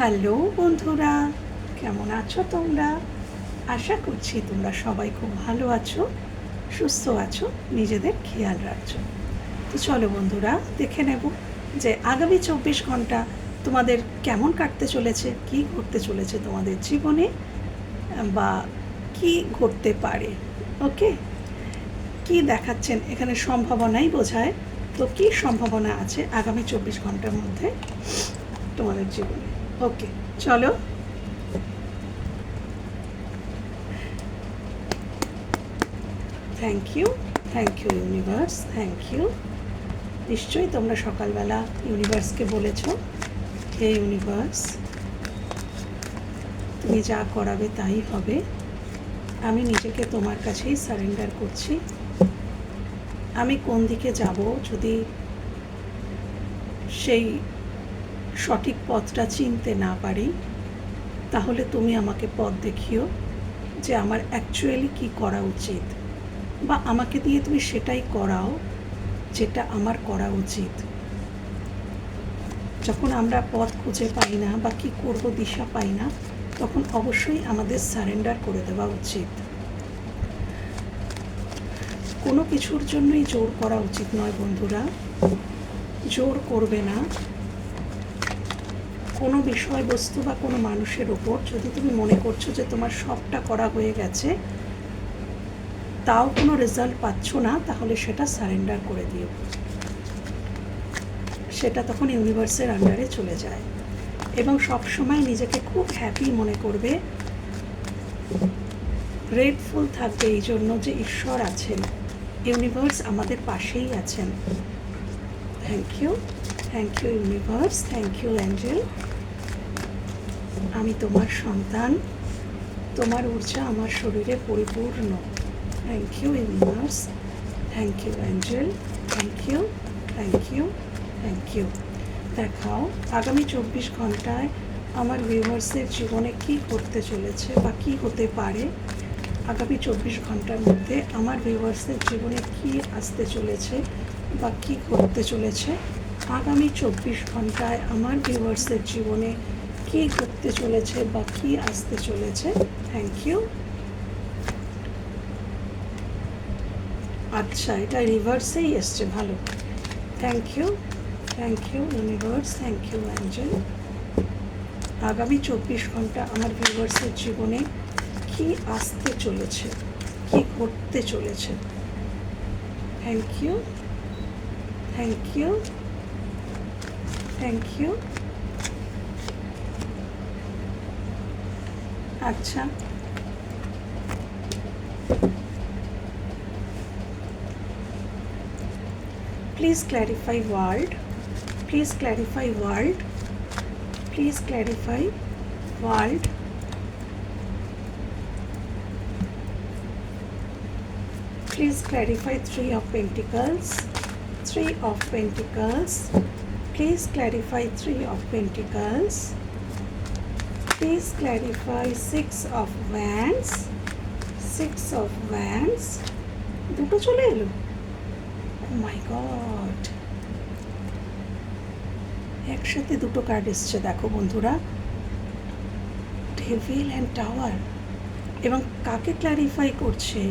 Hello বন্ধুরা, কেমন আছো তোমরা? আশা করছি তোমরা সবাই খুব ভালো আছো, সুস্থ আছো, নিজেদের খেয়াল রাখছো। তো চলো বন্ধুরা, দেখে নেব যে আগামী চব্বিশ ঘণ্টা তোমাদের কেমন কাটতে চলেছে, কি ঘটতে চলেছে তোমাদের জীবনে, বা কি ঘটতে পারে, ওকে? কি দেখাচ্ছেন এখানে সম্ভাবনাই বোঝায়, তো কী সম্ভাবনা আছে আগামী চব্বিশ ঘণ্টার মধ্যে তোমাদের জীবনে? ওকে চলো। Thank you thank you universe thank you নিশ্চয়ই তোমরা সকালবেলা ইউনিভার্সকে বলেছ। হে ইউনিভার্স তুমি যা করাবে তাই হবে। আমি নিজেকে তোমার কাছেই সারেন্ডার করছি। আমি কোন দিকে যাব যদি সেই সঠিক পথটা চিনতে না পারি, তাহলে তুমি আমাকে পথ দেখিও যে আমার অ্যাকচুয়ালি কি করা উচিত বা আমাকে দিয়ে তুমি সেটাই করাও যেটা আমার করা উচিত। যখন আমরা পথ খুঁজে পাই না বা কি করব দিশা পাই না, তখন অবশ্যই আমাদের সারেন্ডার করে দেওয়া উচিত। কোনো কিছুর জন্যই জোর করা উচিত নয় বন্ধুরা। জোর করবে না। কোনো বিষয়বস্তু বা কোনো মানুষের ওপর যদি তুমি মনে করছ যে তোমার সবটা করা হয়ে গেছে, তাও কোনো রেজাল্ট পাচ্ছ না, তাহলে সেটা সারেন্ডার করে দিও। সেটা তখন ইউনিভার্সের আন্ডারে চলে যায়। এবং সব সময় নিজেকে খুব হ্যাপি মনে করবে। গ্রেটফুল থাকবে এই জন্য যে ঈশ্বর আছেন। ইউনিভার্স আমাদের পাশেই আছেন। Thank you thank you universe thank you angel আমি তোমার সন্তান। তোমার ঊর্জা আমার শরীরে পরিপূর্ণ। Thank you universe thank you angel thank you thank you thank you দেখাও, আগামী চব্বিশ ঘন্টায় আমার ভিউয়ার্সের জীবনে কি ঘটতে চলেছে বা কি হতে পারে? আগামী চব্বিশ ঘণ্টার মধ্যে আমার ভিউয়ার্সের জীবনে কি আসতে চলেছে বা কি ঘটতে চলেছে? আগামী চব্বিশ ঘন্টায় আমার ভিউয়ার্সের জীবনে কি ঘটতে চলেছে বা কি আসতে চলেছে? থ্যাংক ইউ আচ্ছা এটা রিভার্সেই এসছে, ভালো। Thank you thank you universe thank you angel আগামী চব্বিশ ঘণ্টা আমার ভিউয়ার্সের জীবনে কি আসতে চলেছে? কি ঘটতে চলেছে? Thank you thank you thank you আচ্ছা please clarify world please clarify world please clarify world please clarify three of pentacles three of pentacles Please clarify three of pentacles. Please clarify six of wands. Six of wands. দুটো চলে এলো? মাই god একসাথে দুটো card এসছে, দেখো বন্ধুরা। Devil and tower এবং কাকে ক্ল্যারিফাই করছে?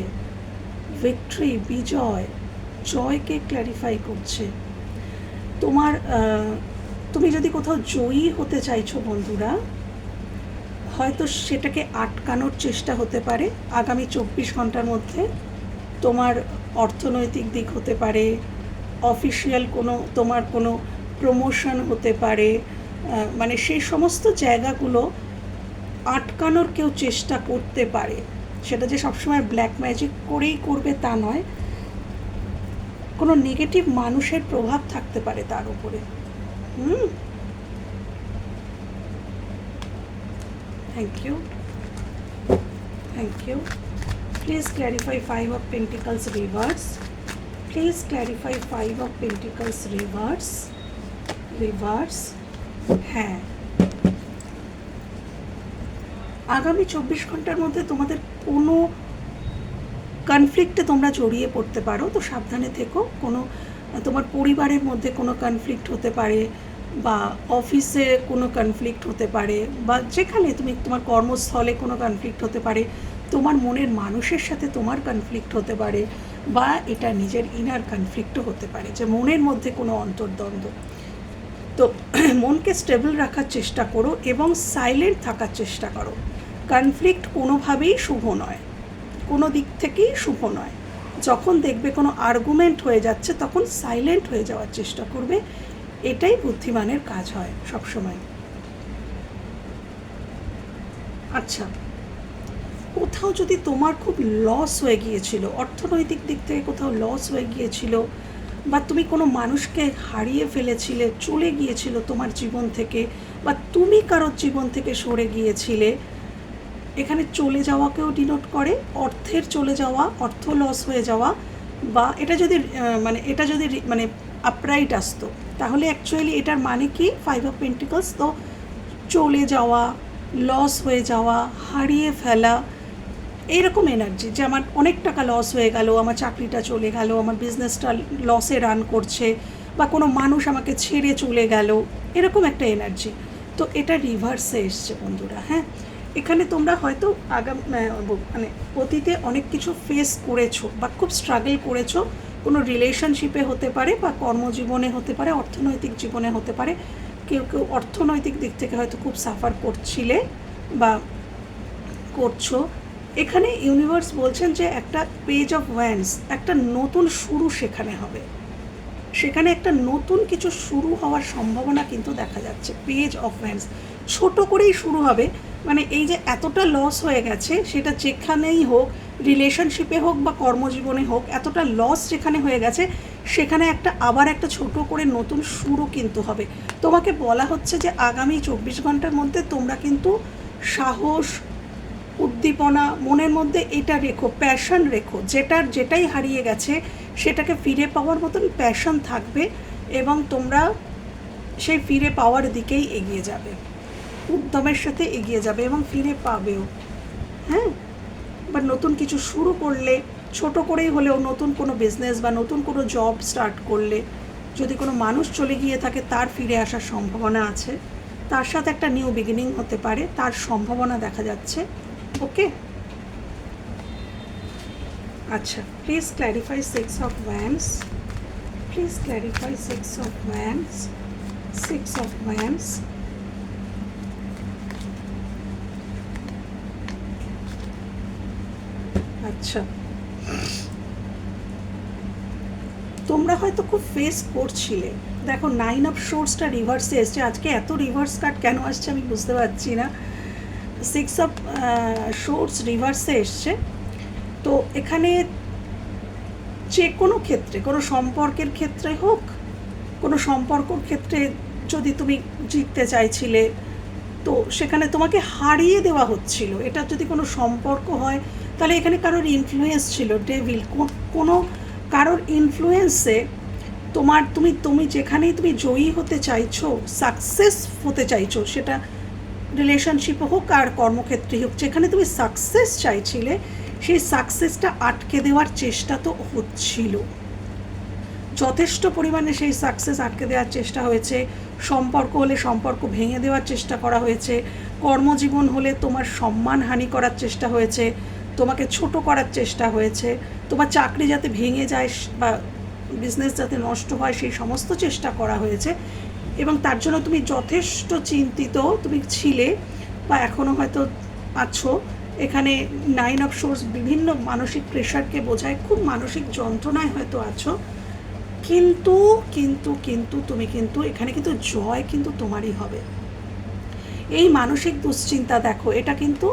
ভিক্টরি বিজয়, জয়কে ক্ল্যারিফাই করছে। তোমার তুমি যদি কোথাও জয়ী হতে চাইছো বন্ধুরা, হয়তো সেটাকে আটকানোর চেষ্টা হতে পারে। আগামী চব্বিশ ঘণ্টার মধ্যে তোমার অর্থনৈতিক দিক হতে পারে, অফিসিয়াল কোনো, তোমার কোনো প্রমোশন হতে পারে মানে সেই সমস্ত জায়গাগুলো আটকানোর কেউ চেষ্টা করতে পারে। সেটা যে সবসময় ব্ল্যাক ম্যাজিক করেই করবে তা নয়। কোনো নেগেটিভ মানুষের প্রভাব থাকতে পারে তার উপরে। হুম? Thank you thank you please clarify five of pentacles reverse please clarify five of pentacles reverse reverse হ্যাঁ। আগামী চব্বিশ ঘণ্টার মধ্যে তোমাদের কোনো কনফ্লিক্টে তোমরা জড়িয়ে পড়তে পারো, তো সাবধানে থেকো। কোনো, তোমার পরিবারের মধ্যে কোনো কনফ্লিক্ট হতে পারে বা অফিসে কোনো কনফ্লিক্ট হতে পারে বা যেখানে তুমি, তোমার কর্মস্থলে কোনো কনফ্লিক্ট হতে পারে, তোমার মনের মানুষের সাথে তোমার কনফ্লিক্ট হতে পারে বা এটা নিজের ইনার কনফ্লিক্টও হতে পারে, যে মনের মধ্যে কোনো অন্তর্দ্বন্দ্ব। তো মনকে স্টেবল রাখার চেষ্টা করো এবং সাইলেন্ট থাকার চেষ্টা করো। কনফ্লিক্ট কোনোভাবেই শুভ নয়। কোনো দিক থেকেই শুভ নয়। যখন দেখবে কোনো আর্গুমেন্ট হয়ে যাচ্ছে, তখন সাইলেন্ট হয়ে যাওয়ার চেষ্টা করবে। এটাই বুদ্ধিমানের কাজ হয় সবসময়। আচ্ছা কোথাও যদি তোমার খুব লস হয়ে গিয়েছিল, অর্থনৈতিক দিক থেকে কোথাও লস হয়ে গিয়েছিল, বা তুমি কোনো মানুষকে হারিয়ে ফেলেছিলে, চলে গিয়েছিল তোমার জীবন থেকে, বা তুমি কারোর জীবন থেকে সরে গিয়েছিলে এখানে চলে যাওয়াকেও ডিনোট করে, অর্থের চলে যাওয়া, অর্থ লস হয়ে যাওয়া, বা এটা যদি মানে এটা যদি মানে আপরাইট আসতো, তাহলে অ্যাকচুয়ালি এটার মানে কি? ফাইভ অফ পেন্টিকলস তো চলে যাওয়া লস হয়ে যাওয়া, হারিয়ে ফেলা এইরকম এনার্জি যে আমার অনেক টাকা লস হয়ে গেল, আমার চাকরিটা চলে গেল, আমার বিজনেসটা লসে রান করছে, বা কোনো মানুষ আমাকে ছেড়ে চলে গেল, এরকম একটা এনার্জি তো এটা রিভার্সে এসছে বন্ধুরা হ্যাঁ? এখানে তোমরা হয়তো আগাম মানে অতীতে অনেক কিছু ফেস করেছ বা খুব স্ট্রাগল করেছ। কোনো রিলেশনশিপে হতে পারে বা কর্মজীবনে হতে পারে, অর্থনৈতিক জীবনে হতে পারে। কেউ কেউ অর্থনৈতিক দিক থেকে হয়তো খুব সাফার করছিলে বা করছ। এখানে ইউনিভার্স বলছেন যে একটা পেজ অফ ওয়ান্স একটা নতুন শুরু সেখানে হবে। সেখানে একটা নতুন কিছু শুরু হওয়ার সম্ভাবনা কিন্তু দেখা যাচ্ছে পেজ অফ ওয়ান্স ছোট করেই শুরু হবে মানে এই যে এতটা লস হয়ে গেছে, সেটা যেখানেই হোক রিলেশনশিপে হোক বা কর্মজীবনে হোক, এতটা লস যেখানে হয়ে গেছে, সেখানে একটা আবার একটা ছোট করে নতুন শুরু কিন্তু হবে। তোমাকে বলা হচ্ছে যে আগামী চব্বিশ ঘণ্টার মধ্যে তোমরা কিন্তু সাহস, উদ্দীপনা, মনের মধ্যে এটা রেখো প্যাশন রেখো। যেটার যেটাই হারিয়ে গেছে, সেটাকে ফিরে পাওয়ার মতন প্যাশন থাকবে এবং তোমরা সেই ফিরে পাওয়ার দিকেই এগিয়ে যাবে। উদ্যমের সাথে এগিয়ে যাবে এবং ফিরে পাবেও। হ্যাঁ? বা নতুন কিছু শুরু করলে, ছোট করেই হলেও নতুন কোনো বিজনেস বা নতুন কোনো জব স্টার্ট করলে, যদি কোনো মানুষ চলে গিয়ে থাকে, তার ফিরে আসার সম্ভাবনা আছে। তার সাথে একটা নিউ বিগিনিং হতে পারে, তার সম্ভাবনা দেখা যাচ্ছে। ওকে? আচ্ছা please clarify six of wands please clarify six of wands six of wands আচ্ছা। তোমরা হয়তো খুব ফেস করছিলে। দেখো নাইন অফ শোর্সটা রিভার্সে এসছে। আজকে এত রিভার্স কার্ড কেন আসছে আমি বুঝতে পারছি না। সিক্স অফ শোর্স রিভার্সে এসছে। তো এখানে যে কোনো ক্ষেত্রে, কোনো সম্পর্কের ক্ষেত্রে হোক, কোনো সম্পর্কর ক্ষেত্রে যদি তুমি জিততে চাইছিলে, তো সেখানে তোমাকে হারিয়ে দেওয়া হচ্ছিল। এটা যদি কোনো সম্পর্ক হয় তাহলে এখানে কারোর ইনফ্লুয়েন্স ছিল? ডেভিল কোনো কারোর ইনফ্লুয়েন্সে তোমার, তুমি তুমি যেখানেই তুমি জয়ী হতে চাইছো সাকসেস হতে চাইছো, সেটা রিলেশনশিপ হোক আর কর্মক্ষেত্রে হোক, যেখানে তুমি সাকসেস চাইছিলে, সেই সাকসেসটা আটকে দেওয়ার চেষ্টা তো হচ্ছিল। যথেষ্ট পরিমাণে সেই সাকসেস আটকে দেওয়ার চেষ্টা হয়েছে, সম্পর্ক হলে সম্পর্ক ভেঙে দেওয়ার চেষ্টা করা হয়েছে, কর্মজীবন হলে তোমার সম্মানহানি করার চেষ্টা হয়েছে তোমাকে ছোট করার চেষ্টা হয়েছে, তোমার চাকরি যাতে ভেঙে যায় বা বিজনেস যাতে নষ্ট হয় সেই সমস্ত চেষ্টা করা হয়েছে এবং তার জন্য তুমি যথেষ্ট চিন্তিত, তুমি ছিলে বা এখনও হয়তো আছো। এখানে নাইন অফ সোর্স বিভিন্ন মানসিক প্রেশারকে বোঝায়, খুব মানসিক যন্ত্রণায় হয়তো আছো। কিন্তু কিন্তু কিন্তু তুমি কিন্তু, এখানে কিন্তু জয় কিন্তু তোমারই হবে। এই মানসিক দুশ্চিন্তা দেখো, এটা কিন্তু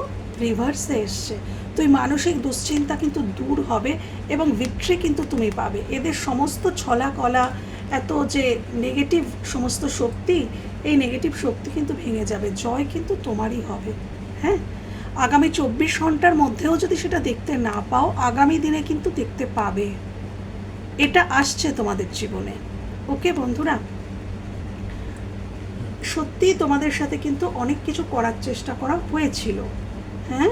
রিভার্সে এসছে। তো এই মানসিক দুশ্চিন্তা কিন্তু দূর হবে এবং ভিক্টরি কিন্তু তুমি পাবে। এদের সমস্ত ছলা কলা এত যে নেগেটিভ সমস্ত শক্তি, এই নেগেটিভ শক্তি কিন্তু ভেঙে যাবে। জয় কিন্তু তোমারই হবে। হ্যাঁ? আগামী চব্বিশ ঘণ্টার মধ্যেও যদি সেটা দেখতে না পাও, আগামী দিনে কিন্তু দেখতে পাবে। এটা আসছে তোমাদের জীবনে। ওকে বন্ধুরা? সত্যি তোমাদের সাথে কিন্তু অনেক কিছু করার চেষ্টা করা হয়েছিল। হ্যাঁ?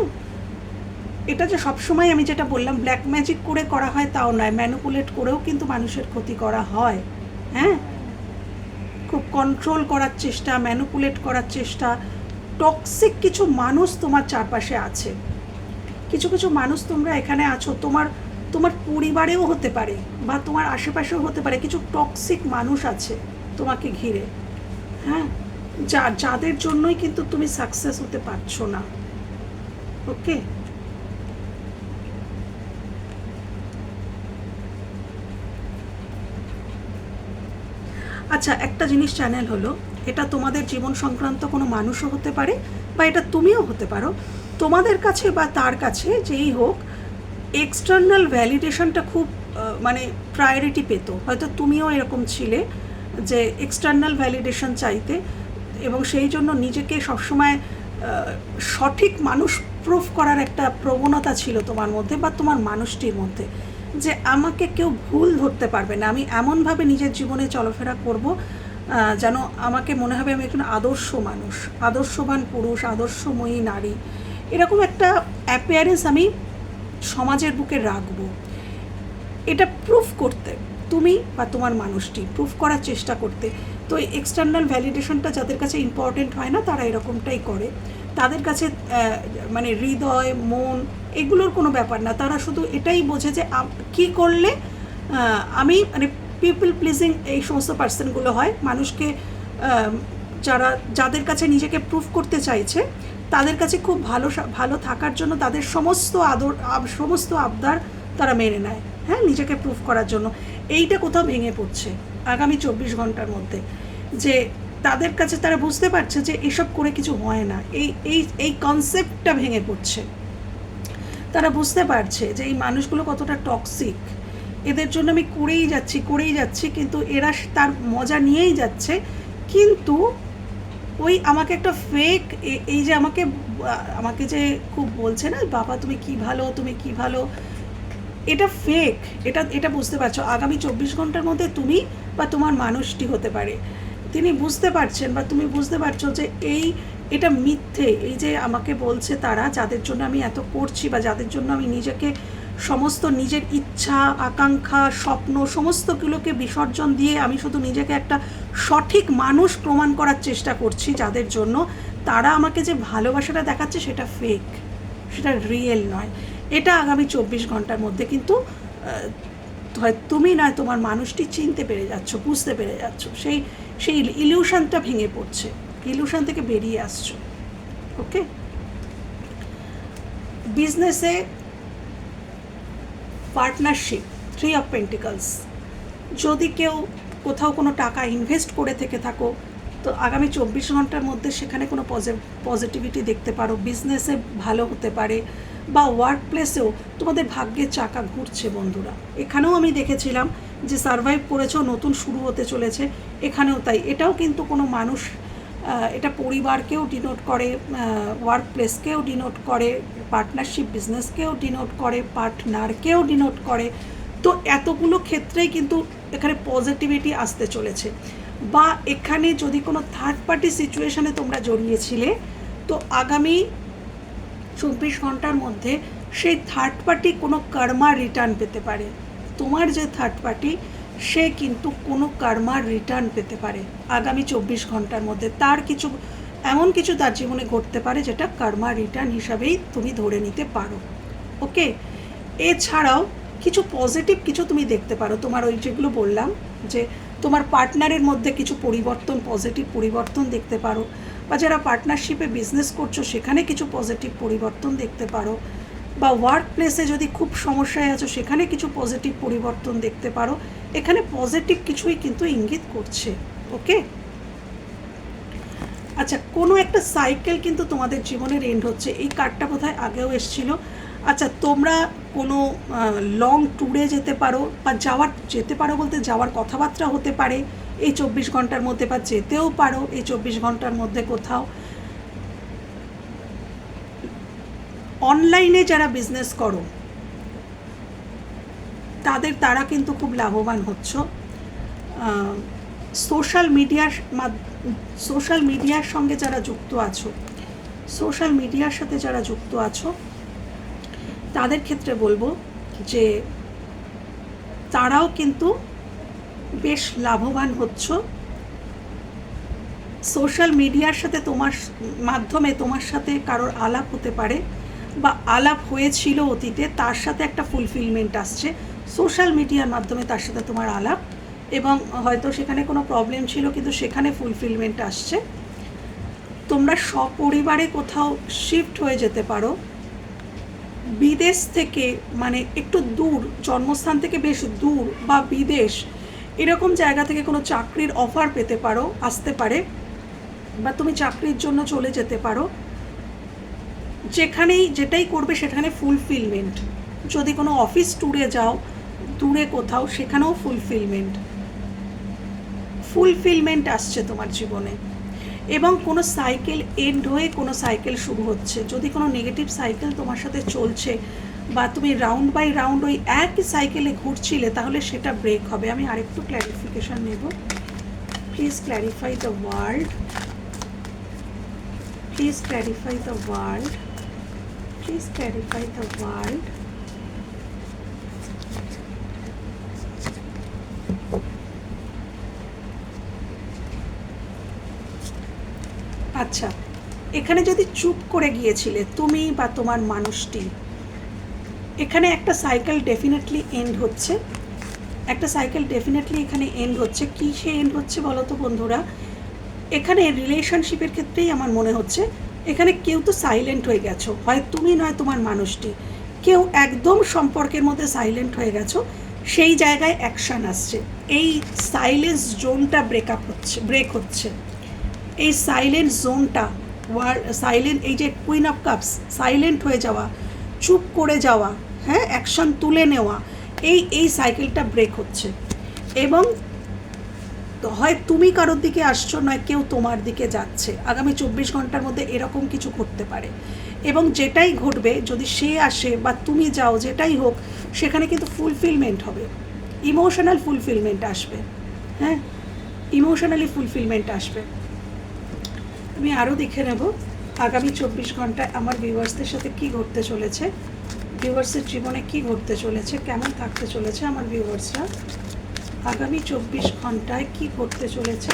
এটা যে সবসময় আমি যেটা বললাম ব্ল্যাক ম্যাজিক করে করা হয় তাও নয় ম্যানুপুলেট করেও কিন্তু মানুষের ক্ষতি করা হয় হ্যাঁ? খুব কন্ট্রোল করার চেষ্টা ম্যানুপুলেট করার চেষ্টা টক্সিক কিছু মানুষ তোমার চারপাশে আছে। কিছু কিছু মানুষ তোমরা এখানে আছো, তোমার তোমার পরিবারেও হতে পারে বা তোমার আশেপাশেও হতে পারে, কিছু টক্সিক মানুষ আছে তোমাকে ঘিরে হ্যাঁ? যা, যাদের জন্যই কিন্তু তুমি সাকসেস হতে পারছ না ওকে আচ্ছা একটা জিনিস চ্যানেল হলো, এটা তোমাদের জীবন সংক্রান্ত কোনো মানুষও হতে পারে বা এটা তুমিও হতে পারো। তোমাদের কাছে বা তার কাছে যেই হোক এক্সটার্নাল ভ্যালিডেশনটা খুব মানে প্রায়োরিটি পেত। হয়তো তুমিও এরকম ছিলে যে এক্সটার্নাল ভ্যালিডেশন চাইতে এবং সেই জন্য নিজেকে সবসময় সঠিক মানুষ প্রুফ করার একটা প্রবণতা ছিল তোমার মধ্যে বা তোমার মানুষটির মধ্যে। যে আমাকে কেউ ভুল ধরতে পারবে না। আমি এমনভাবে নিজের জীবনে চলাফেরা করব যেন আমাকে মনে হবে আমি একজন আদর্শ মানুষ, আদর্শবান পুরুষ, আদর্শময়ী নারী। এরকম একটা অ্যাপিয়ারেন্স আমি সমাজের বুকে রাখব। এটা প্রুফ করতে, তুমি বা তোমার মানুষটি প্রুফ করার চেষ্টা করতে। তো এক্সটার্নাল ভ্যালিডেশনটা যাদের কাছে ইম্পর্টেন্ট হয় না, তারা এরকমটাই করে। তাদের কাছে মানে হৃদয়, মন, এগুলোর কোনো ব্যাপার না। তারা শুধু এটাই বোঝে যে কী করলে আমি মানে পিপল প্লিজিং এই সমস্ত পার্সনগুলো হয়। মানুষকে যারা, যাদের কাছে নিজেকে প্রুফ করতে চাইছে, তাদের কাছে খুব ভালো ভালো থাকার জন্য তাদের সমস্ত আদর সমস্ত আবদার তারা মেনে নেয় হ্যাঁ? নিজেকে প্রুফ করার জন্য। এইটা কোথাও ভেঙে পড়ছে আগামী চব্বিশ ঘণ্টার মধ্যে। যে তাদের কাছে তারা বুঝতে পারছে যে এসব করে কিছু হয় না। এই এই এই কনসেপ্টটা ভেঙে পড়ছে। তারা বুঝতে পারছে যে এই মানুষগুলো কতটা টক্সিক এদের জন্য আমি করেই যাচ্ছি করেই যাচ্ছি, কিন্তু এরা তার মজা নিয়েই যাচ্ছে। কিন্তু ওই আমাকে একটা ফেক এই যে আমাকে আমাকে যে খুব বলছে না, বাবা, তুমি কি ভালো? তুমি কি ভালো? এটা ফেক এটা এটা বুঝতে পারছ। আগামী চব্বিশ ঘণ্টার মধ্যে তুমি বা তোমার মানুষটি হতে পারে। তিনি বুঝতে পারছেন বা তুমি বুঝতে পারছ যে এই, এটা মিথ্যে, এই যে আমাকে বলছে তারা যাদের জন্য আমি এত করছি বা যাদের জন্য আমি নিজেকে সমস্ত নিজের ইচ্ছা, আকাঙ্ক্ষা, স্বপ্ন, সমস্তগুলোকে বিসর্জন দিয়ে আমি শুধু নিজেকে একটা সঠিক মানুষ প্রমাণ করার চেষ্টা করছি যাদের জন্য তারা আমাকে যে ভালোবাসাটা দেখাচ্ছে সেটা ফেক সেটা রিয়েল নয়। এটা আগামী চব্বিশ ঘণ্টার মধ্যে কিন্তু হয় তুমি নয় তোমার মানুষটি চিনতে পেরে যাচ্ছ, বুঝতে পেরে যাচ্ছ। সেই সেই ইলিউশনটা ভেঙে পড়ছে। ইলিউশন থেকে বেরিয়ে আসছো। ওকে বিজনেসে পার্টনারশিপ থ্রি অফ পেন্টিকলস যদি কেউ কোথাও কোনো টাকা ইনভেস্ট করে থেকে থাকো, তো আগামী চব্বিশ ঘণ্টার মধ্যে সেখানে কোনো পজিটিভিটি দেখতে পারো। বিজনেসে ভালো হতে পারে বা ওয়ার্ক প্লেসেও তোমাদের ভাগ্যের চাকা ঘুরছে বন্ধুরা। এখানেও আমি দেখেছিলাম যে সারভাইভ করেছ, নতুন শুরু হতে চলেছে এখানেও তাই। এটাও কিন্তু কোনো মানুষ এটা পরিবারকেও ডিনোট করে ওয়ার্ক প্লেসকেও ডিনোট করে পার্টনারশিপ বিজনেসকেও ডিনোট করে পার্টনারকেও ডিনোট করে। তো এতগুলো ক্ষেত্রেই কিন্তু এখানে পজিটিভিটি আসতে চলেছে। বা এখানে যদি কোনো থার্ড পার্টি সিচুয়েশানে তোমরা জড়িয়েছিলে, তো আগামী চব্বিশ ঘণ্টার মধ্যে সেই থার্ড পার্টি কোনো কর্মার রিটার্ন পেতে পারে। তোমার যে থার্ড পার্টি সে কিন্তু কোনো কর্মার রিটার্ন পেতে পারে আগামী চব্বিশ ঘণ্টার মধ্যে। তার কিছু, এমন কিছু তার জীবনে ঘটতে পারে যেটা কর্মা রিটার্ন হিসাবেই তুমি ধরে নিতে পারো। ওকে এছাড়াও কিছু পজিটিভ কিছু তুমি দেখতে পারো। তোমার ওই যেগুলো বললাম, যে তোমার পার্টনারের মধ্যে কিছু পরিবর্তন পজিটিভ পরিবর্তন দেখতে পারো। বা যারা পার্টনারশিপে বিজনেস করছ, সেখানে কিছু পজিটিভ পরিবর্তন দেখতে পারো। বা ওয়ার্ক প্লেসে যদি খুব সমস্যায় আছো, সেখানে কিছু পজিটিভ পরিবর্তন দেখতে পারো। এখানে পজিটিভ কিছুই কিন্তু ইঙ্গিত করছে ওকে আচ্ছা কোনো একটা সাইকেল কিন্তু তোমাদের জীবনের এন্ড হচ্ছে। এই কার্ডটা বোধহয় আগেও এসেছিল। আচ্ছা তোমরা কোনো লং ট্যুরে যেতে পারো বা যাওয়ার, যেতে পারো বলতে যাওয়ার কথাবার্তা হতে পারে। এই চব্বিশ ঘণ্টার মধ্যে বা যেতেও পারো। এই চব্বিশ ঘণ্টার মধ্যে কোথাও। অনলাইনে যারা বিজনেস করো, তাদের তারা কিন্তু খুব লাভবান হচ্ছ। সোশ্যাল মিডিয়ার সোশ্যাল মিডিয়ার সঙ্গে যারা যুক্ত আছো সোশ্যাল মিডিয়ার সাথে যারা যুক্ত আছো, তাদের ক্ষেত্রে বলব যে তারাও কিন্তু বেশ লাভবান হচ্ছ। সোশ্যাল মিডিয়ার সাথে তোমার মাধ্যমে তোমার সাথে কারোর আলাপ হতে পারে। বা আলাপ হয়েছিল অতীতে, তার সাথে একটা ফুলফিলমেন্ট আসছে। সোশ্যাল মিডিয়ার মাধ্যমে তার সাথে তোমার আলাপ এবং হয়তো সেখানে কোনো প্রবলেম ছিল, কিন্তু সেখানে ফুলফিলমেন্ট আসছে। তোমরা সপরিবারে কোথাও শিফট হয়ে যেতে পারো। বিদেশ থেকে মানে একটু দূর, জন্মস্থান থেকে বেশ দূর বা বিদেশ, এরকম জায়গা থেকে কোনো চাকরির অফার পেতে পারো, আসতে পারে। বা তুমি চাকরির জন্য চলে যেতে পারো। যেখানেই যেটাই করবে সেখানে ফুলফিলমেন্ট যদি কোনো অফিস ট্যুরে যাও, দূরে কোথাও, সেখানেও ফুলফিলমেন্ট ফুলফিলমেন্ট আসছে তোমার জীবনে। এবং কোনো সাইকেল এন্ড হয়ে কোনো সাইকেল শুরু হচ্ছে। যদি কোনো নেগেটিভ সাইকেল তোমার সাথে চলছে বা তুমি রাউন্ড বাই রাউন্ড ওই একই সাইকেলে ঘুরছিলে, তাহলে সেটা ব্রেক হবে। আমি আরেকটু ক্ল্যারিফিকেশন নেব। Please clarify the world please clarify the world please clarify the world আচ্ছা এখানে যদি চুপ করে গিয়েছিলে, তুমি বা তোমার মানুষটি, এখানে একটা সাইকেল ডেফিনেটলি এন্ড হচ্ছে। একটা সাইকেল ডেফিনেটলি এখানে এন্ড হচ্ছে। কী সে এন্ড হচ্ছে বলো তো বন্ধুরা? এখানে রিলেশনশিপের ক্ষেত্রেই আমার মনে হচ্ছে এখানে কেউ তো সাইলেন্ট হয়ে গেছো। হয় তুমি নয় তোমার মানুষটি। কেউ একদম সম্পর্কের মধ্যে সাইলেন্ট হয়ে গেছো, সেই জায়গায় অ্যাকশান আসছে। এই সাইলেন্স জোনটা ব্রেকআপ হচ্ছে ব্রেক হচ্ছে। এই সাইলেন্ট জোনটা ওয়ার সাইলেন্ট এই যে কুইন অফ কাপস সাইলেন্ট হয়ে যাওয়া, চুপ করে যাওয়া হ্যাঁ অ্যাকশন তুলে নেওয়া, এই এই সাইকেলটা ব্রেক হচ্ছে। এবং তো হয় তুমি কারোর দিকে আসছো, নয় কেউ তোমার দিকে যাচ্ছে। আগামী চব্বিশ ঘণ্টার মধ্যে এরকম কিছু ঘটতে পারে। এবং যেটাই ঘটবে, যদি সে আসে বা তুমি যাও, যেটাই হোক, সেখানে কিন্তু ফুলফিলমেন্ট হবে। ইমোশনাল ফুলফিলমেন্ট আসবে। হ্যাঁ? ইমোশনালি ফুলফিলমেন্ট আসবে। আমি আরও দেখে নেব, আগামী চব্বিশ ঘন্টায় আমার ভিউয়ার্সদের সাথে কি ঘটতে চলেছে ভিউয়ার্সের জীবনে কি ঘটতে চলেছে, কেমন থাকতে চলেছে আমার ভিউয়ার্সরা আগামী চব্বিশ ঘন্টায় কি করতে চলেছে?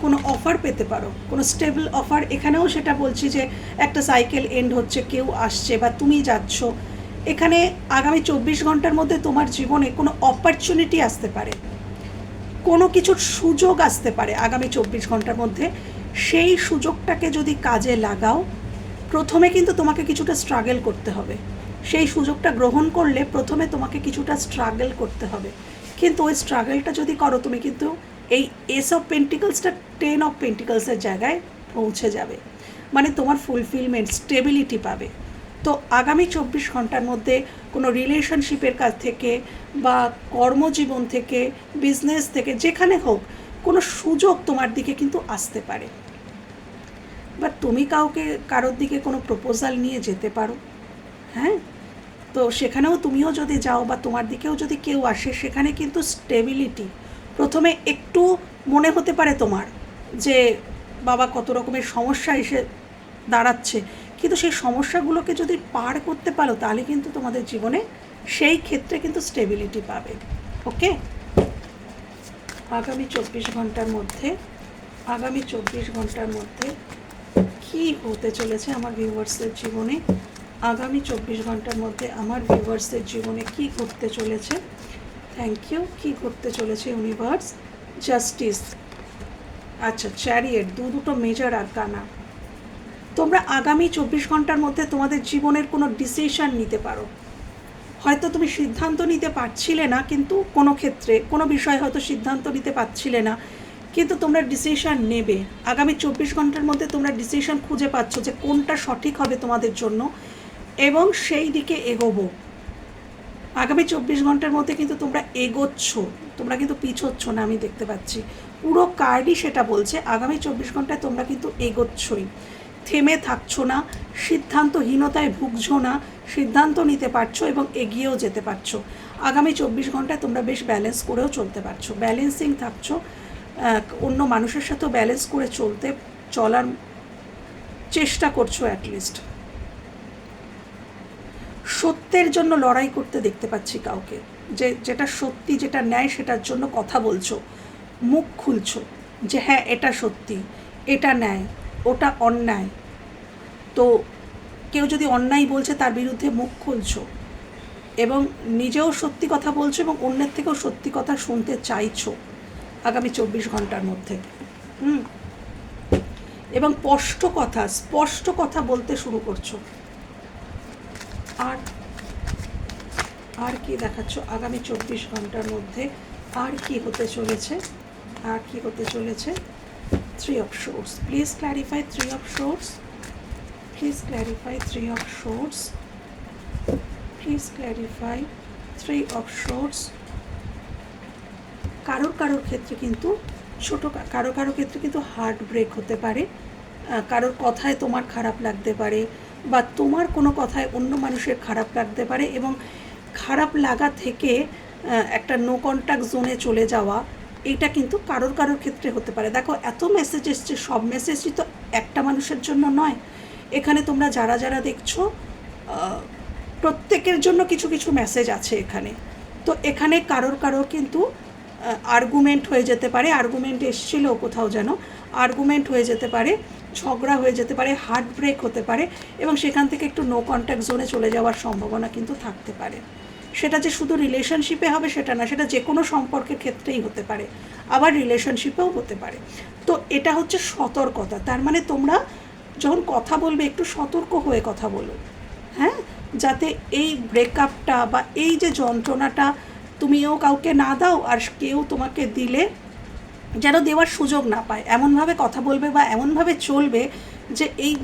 কোনো অফার পেতে পারো? কোনো স্টেবল অফার এখানেও সেটা বলছি যে একটা সাইকেল এন্ড হচ্ছে, কেউ আসছে বা তুমি যাচ্ছ। এখানে আগামী চব্বিশ ঘণ্টার মধ্যে তোমার জীবনে কোনো অপরচুনিটি আসতে পারে। কোনো কিছুর সুযোগ আসতে পারে আগামী চব্বিশ ঘণ্টার মধ্যে। সেই সুযোগটাকে যদি কাজে লাগাও, প্রথমে কিন্তু তোমাকে কিছুটা স্ট্রাগল করতে হবে। সেই সুযোগটা গ্রহণ করলে প্রথমে তোমাকে কিছুটা স্ট্রাগল করতে হবে। কিন্তু ওই স্ট্রাগলটা যদি করো, তুমি কিন্তু এই এস অফ পেন্টিকলসটা টেন অফ পেন্টিকলসের জায়গায় পৌঁছে যাবে। মানে তোমার ফুলফিলমেন্ট স্টেবিলিটি পাবে। তো আগামী চব্বিশ ঘণ্টার মধ্যে কোনো রিলেশনশিপের কাছ থেকে বা কর্মজীবন থেকে বিজনেস থেকে, যেখানে হোক, কোনো সুযোগ তোমার দিকে কিন্তু আসতে পারে। বা তুমি কাউকে, কারোর দিকে কোনো প্রপোজাল নিয়ে যেতে পারো। হ্যাঁ? তো সেখানেও তুমিও যদি যাও বা তোমার দিকেও যদি কেউ আসে, সেখানে কিন্তু স্টেবিলিটি প্রথমে একটু মনে হতে পারে তোমার যে, বাবা কত রকমের সমস্যা এসে দাঁড়াচ্ছে। কিন্তু সেই সমস্যাগুলোকে যদি পার করতে পারো, তাহলে কিন্তু তোমাদের জীবনে সেই ক্ষেত্রে কিন্তু স্টেবিলিটি পাবে। ওকে আগামী চব্বিশ ঘণ্টার মধ্যে, আগামী চব্বিশ ঘণ্টার মধ্যে কি হতে চলেছে আমার ভিউয়ার্সের জীবনে? আগামী চব্বিশ ঘণ্টার মধ্যে আমার ভিউয়ার্সের জীবনে কি ঘটতে চলেছে? থ্যাংক ইউ কি ঘটতে চলেছে ইউনিভার্স জাস্টিস আচ্ছা চ্যারিয়েট দু দুটো মেজর আর কানা। তোমরা আগামী চব্বিশ ঘণ্টার মধ্যে তোমাদের জীবনের কোনো ডিসিশন নিতে পারো। হয়তো তুমি সিদ্ধান্ত নিতে পারছিলে না, কিন্তু কোনো ক্ষেত্রে, কোনো বিষয়ে হয়তো সিদ্ধান্ত নিতে পারছিলে না, কিন্তু তোমরা ডিসিশন নেবে। আগামী চব্বিশ ঘণ্টার মধ্যে তোমরা ডিসিশন খুঁজে পাচ্ছ যে কোনটা সঠিক হবে তোমাদের জন্য। এবং সেই দিকে এগোবো। আগামী চব্বিশ ঘণ্টার মধ্যে কিন্তু তোমরা এগোচ্ছ। তোমরা কিন্তু পিছোচ্ছ না, আমি দেখতে পাচ্ছি। পুরো কার্ডই সেটা বলছে, আগামী চব্বিশ ঘন্টায় তোমরা কিন্তু এগোচ্ছই। থেমে থাকছো না, সিদ্ধান্তহীনতায় ভুগছো না, সিদ্ধান্ত নিতে পারছ এবং এগিয়েও যেতে পারছ। আগামী চব্বিশ ঘন্টায় তোমরা বেশ ব্যালেন্স করেও চলতে পারছ। ব্যালেন্সিং থাকছো অন্য মানুষের সাথেও ব্যালেন্স করে চলতে, চলার চেষ্টা করছ অ্যাটলিস্ট সত্যের জন্য লড়াই করতে দেখতে পাচ্ছি কাউকে। যে, যেটা সত্যি, যেটা ন্যায়, সেটার জন্য কথা বলছো, মুখ খুলছো যে হ্যাঁ এটা সত্যি, এটা ন্যায়, ওটা অন্যায়। তো কেউ যদি অন্যায় বলছে, তার বিরুদ্ধে মুখ খুলছো এবং নিজেও সত্যি কথা বলছো এবং অন্যের থেকেও সত্যি কথা শুনতে চাইছো আগামী চব্বিশ ঘণ্টার মধ্যে। হুম? এবং স্পষ্ট কথা স্পষ্ট কথা বলতে শুরু করছ। আর আর কি দেখাচ্ছ? আগামী চব্বিশ ঘণ্টার মধ্যে আর কি হতে চলেছে? আর কি হতে চলেছে? Three of swords please clarify three of swords please clarify three of swords please clarify three of swords কারোর কারোর ক্ষেত্রে কিন্তু ছোটো কারও কারও ক্ষেত্রে কিন্তু হার্ট ব্রেক হতে পারে। কারোর কথায় তোমার খারাপ লাগতে পারে। বা তোমার কোনো কথায় অন্য মানুষের খারাপ লাগতে পারে এবং খারাপ লাগা থেকে একটা নো কন্ট্যাক্ট জোনে চলে যাওয়া, এটা কিন্তু কারোর কারোর ক্ষেত্রে হতে পারে। দেখো, এত মেসেজ এসছে, সব মেসেজই তো একটা মানুষের জন্য নয়। এখানে তোমরা যারা যারা দেখছ প্রত্যেকের জন্য কিছু কিছু মেসেজ আছে এখানে। তো এখানে কারোর কারোর কিন্তু আর্গুমেন্ট হয়ে যেতে পারে। আর্গুমেন্ট এসছিল কোথাও যেন। আর্গুমেন্ট হয়ে যেতে পারে ঝগড়া হয়ে যেতে পারে হার্ট ব্রেক হতে পারে এবং সেখান থেকে একটু নো কন্ট্যাক্ট জোনে চলে যাওয়ার সম্ভাবনা কিন্তু থাকতে পারে। সেটা যে শুধু রিলেশনশিপে হবে সেটা না, সেটা যে কোনো সম্পর্কের ক্ষেত্রেই হতে পারে, আবার রিলেশনশিপেও হতে পারে। তো এটা হচ্ছে সতর্কতা, তার মানে তোমরা যখন কথা বলবে একটু সতর্ক হয়ে কথা বলো হ্যাঁ? যাতে এই ব্রেকআপটা বা এই যে যন্ত্রণাটা তুমিও কাউকে না দাও আর কেউ তোমাকে দিলে যেন দেওয়ার সুযোগ না পায়। এমনভাবে কথা বলবে বা এমনভাবে চলবে যে এই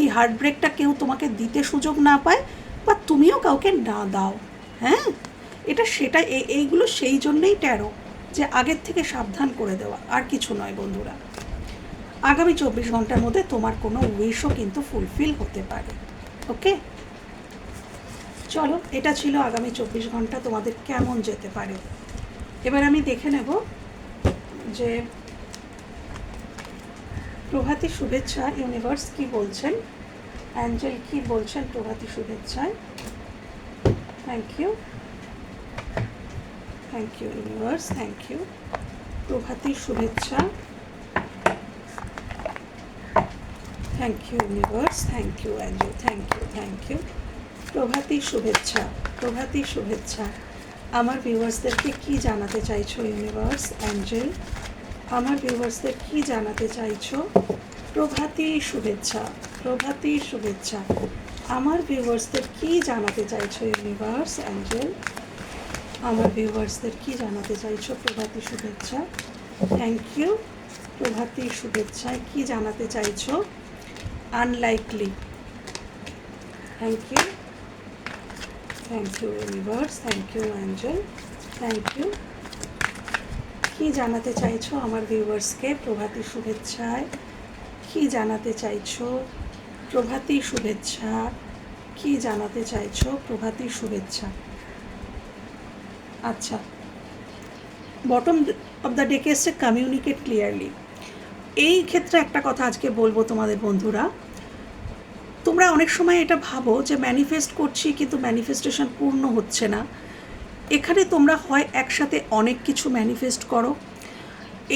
এই হার্ট ব্রেকটা কেউ তোমাকে দিতে সুযোগ না পায় বা তুমিও কাউকে না দাও। হ্যাঁ? এটা সেটা এই এইগুলো সেই জন্যেই ট্যারো যে আগের থেকে সাবধান করে দেওয়া, আর কিছু নয় বন্ধুরা। আগামী চব্বিশ ঘণ্টার মধ্যে তোমার কোনো উইশও কিন্তু ফুলফিল হতে পারে। ওকে চলো, এটা ছিল আগামী চব্বিশ ঘণ্টা তোমাদের কেমন যেতে পারে। এবার আমি দেখে নেব যে প্রভাতী শুভেচ্ছা ইউনিভার্স কি বলছেন? অ্যাঞ্জেল কি বলছেন? প্রভাতী শুভেচ্ছায় thank you thank you universe thank you প্রভাতী শুভেচ্ছা। Thank you universe thank you angel thank you thank you প্রভাতী শুভেচ্ছা। প্রভাতী শুভেচ্ছা। আমার ভিউয়ার্সদেরকে কি জানাতে চাইছো ইউনিভার্স অ্যাঞ্জেল আমার ভিউয়ার্সদের কি জানাতে চাইছো? প্রভাতী শুভেচ্ছা প্রভাতী শুভেচ্ছা। আমার ভিউয়ার্সদের কি জানাতে চাইছো ইউনিভার্স অ্যাঞ্জেল আমার ভিউয়ার্সদের কি জানাতে চাইছো, প্রভাতী শুভেচ্ছা? থ্যাংক ইউ প্রভাতী শুভেচ্ছায় কি জানাতে চাইছো? Unlikely thank you thank you universe thank you angel thank you কি জানাতে চাইছো আমার ভিউয়ার্সকে প্রভাতী শুভেচ্ছায়। কি জানাতে চাইছো? প্রভাতী শুভেচ্ছা। কি জানাতে চাইছো? প্রভাতী শুভেচ্ছা। আচ্ছা। বটম অফ দ্য ডেকে এসছে কমিউনিকেট ক্লিয়ারলি এই ক্ষেত্রে একটা কথা আজকে বলব তোমাদের বন্ধুরা। তোমরা অনেক সময় এটা ভাবো যে ম্যানিফেস্ট করছি কিন্তু ম্যানিফেস্টেশন পূর্ণ হচ্ছে না। এখানে তোমরা হয় একসাথে অনেক কিছু ম্যানিফেস্ট করো।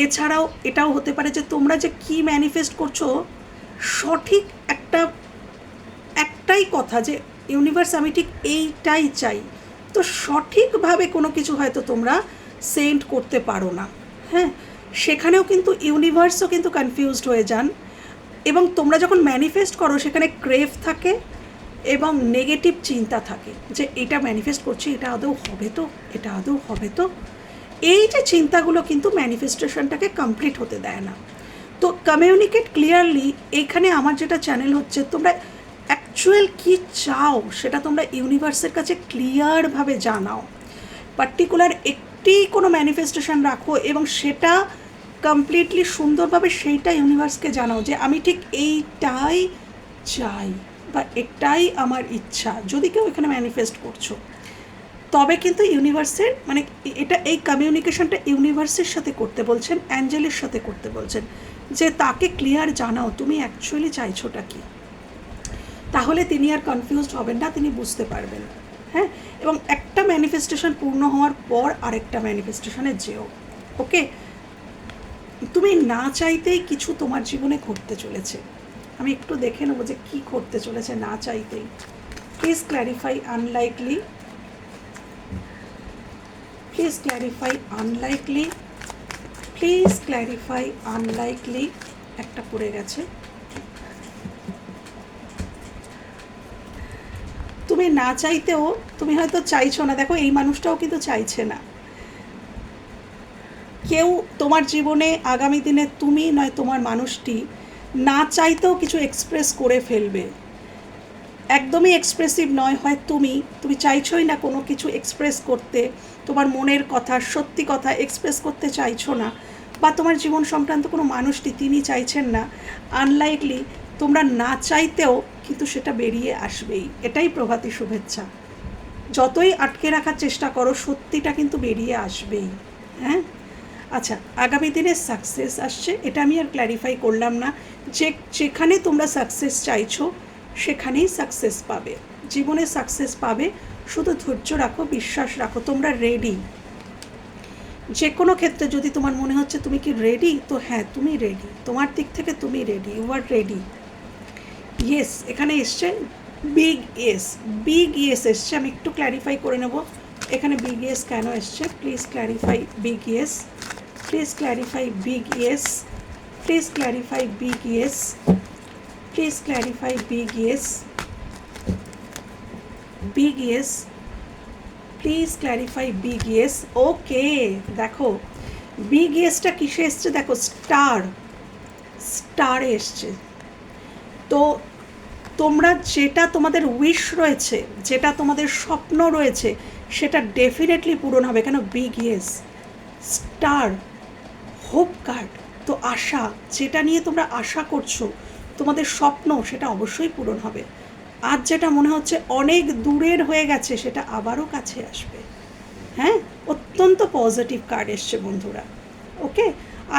এছাড়াও এটাও হতে পারে যে তোমরা যে কি ম্যানিফেস্ট করছ, সঠিক একটা, একটাই কথা যে ইউনিভার্স আমি ঠিক এইটাই চাই। তো সঠিকভাবে কোনো কিছু হয়তো তোমরা সেন্ড করতে পারো না। হ্যাঁ সেখানেও কিন্তু ইউনিভার্সও কিন্তু কনফিউজড হয়ে যান। এবং তোমরা যখন ম্যানিফেস্ট করো, সেখানে ক্রেভ থাকে এবং নেগেটিভ চিন্তা থাকে যে এটা ম্যানিফেস্ট করছি, এটা আদৌ হবে তো, এটা আদৌ হবে তো। এই যে চিন্তাগুলো কিন্তু ম্যানিফেস্টেশনটাকে কমপ্লিট হতে দেয় না। তো কমিউনিকেট ক্লিয়ারলি এখানে আমার যেটা চ্যানেল হচ্ছে, তোমরা অ্যাকচুয়াল কী চাও, সেটা তোমরা ইউনিভার্সের কাছে ক্লিয়ারভাবে জানাও। পার্টিকুলার একটি কোনো ম্যানিফেস্টেশন রাখো এবং সেটা কমপ্লিটলি সুন্দরভাবে সেইটা ইউনিভার্সকে জানাও যে আমি ঠিক এইটাই চাই বা এটাই আমার ইচ্ছা, যদি কেউ এখানে ম্যানিফেস্ট করছ। তবে কিন্তু ইউনিভার্সের মানে এটা এই কমিউনিকেশনটা ইউনিভার্সের সাথে করতে বলছেন, অ্যাঞ্জেলের সাথে করতে বলছেন। যে তাকে ক্লিয়ার জানাও, তুমি অ্যাকচুয়ালি চাইছোটা কি? তাহলে তিনি আর কনফিউজড হবেন না, তিনি বুঝতে পারবেন। হ্যাঁ? এবং একটা ম্যানিফেস্টেশন পূর্ণ হওয়ার পর আরেকটা ম্যানিফেস্টেশনে যেও। ওকে তুমি না চাইতেই কিছু তোমার জীবনে ঘটতে চলেছে। আমি একটু দেখে নেব যে কী ঘটতে চলেছে না চাইতেই। Please clarify unlikely please clarify unlikely please clarify unlikely একটা পড়ে গেছে। তুমি না চাইতেও, তুমি হয়তো চাইছো না। দেখো, এই মানুষটাও কিন্তু চাইছে না। কেউ তোমার জীবনে আগামী দিনে তুমি নয় তোমার মানুষটি না চাইতেও কিছু এক্সপ্রেস করে ফেলবে। একদমই এক্সপ্রেসিভ নয় হয় তুমি তুমি চাইছোই না কোনো কিছু এক্সপ্রেস করতে, তোমার মনের কথা, সত্যি কথা এক্সপ্রেস করতে চাইছো না বা তোমার জীবন সংক্রান্ত কোনো মানুষটি তিনি চাইছেন না আনলাইকলি তোমরা না চাইতেও কিন্তু সেটা বেরিয়ে আসবেই। এটাই প্রভাতী শুভেচ্ছা। যতই আটকে রাখার চেষ্টা করো, সত্যিটা কিন্তু বেরিয়ে আসবেই। হ্যাঁ? আচ্ছা আগামী দিনে সাকসেস আসছে, এটা আমি আর ক্ল্যারিফাই করলাম না। যে, যেখানে তোমরা সাকসেস চাইছো, সেখানেই সাকসেস পাবে। জীবনে সাকসেস পাবে, শুধু ধৈর্য রাখো, বিশ্বাস রাখো, তোমরা রেডি যে কোনো ক্ষেত্রে যদি তোমার মনে হচ্ছে তুমি কি রেডি তো হ্যাঁ তুমি রেডি তোমার দিক থেকে তুমি ready you are ready yes এখানে এসছে বিগ এস বিগ ইয়েস এসছে, আমি একটু ক্ল্যারিফাই করে নেব। এখানে বিগ ইয়েস কেন এসছে? Please clarify big yes please clarify big yes please clarify big yes please clarify big yes big yes please clarify big yes okay দেখো বিগ ইয়েসটা কিসে এসছে? দেখো স্টার স্টার এসছে। তো তোমরা যেটা তোমাদের উইশ রয়েছে, যেটা তোমাদের স্বপ্ন রয়েছে, সেটা ডেফিনেটলি পূরণ হবে। কেন? Big yes star hope card, তো আশা, যেটা নিয়ে তোমরা আশা করছ, তোমাদের স্বপ্ন সেটা অবশ্যই পূরণ হবে। আজ যেটা মনে হচ্ছে অনেক দূরের হয়ে গেছে, সেটা আবারও কাছে আসবে। হ্যাঁ? অত্যন্ত পজিটিভ কার্ড এসছে বন্ধুরা। ওকে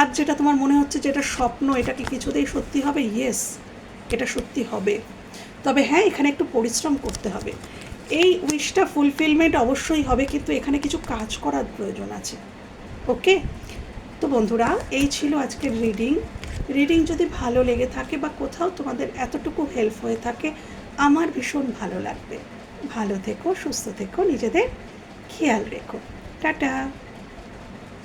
আজ যেটা তোমার মনে হচ্ছে যেটা স্বপ্ন, এটা কি কিছুতেই সত্যি হবে? ইয়েস এটা সত্যি হবে। তবে হ্যাঁ এখানে একটু পরিশ্রম করতে হবে। এই উইশটা ফুলফিলমেন্ট অবশ্যই হবে, কিন্তু এখানে কিছু কাজ করার প্রয়োজন আছে। ওকে তো বন্ধুরা, এই ছিল আজকের রিডিং রিডিং যদি ভালো লেগে থাকে বা কোথাও তোমাদের এতটুকু হেল্প হয়ে থাকে, আমার ভীষণ ভালো লাগবে। ভালো থেকো, সুস্থ থেকো, নিজেদের খেয়াল রেখো। টাটা!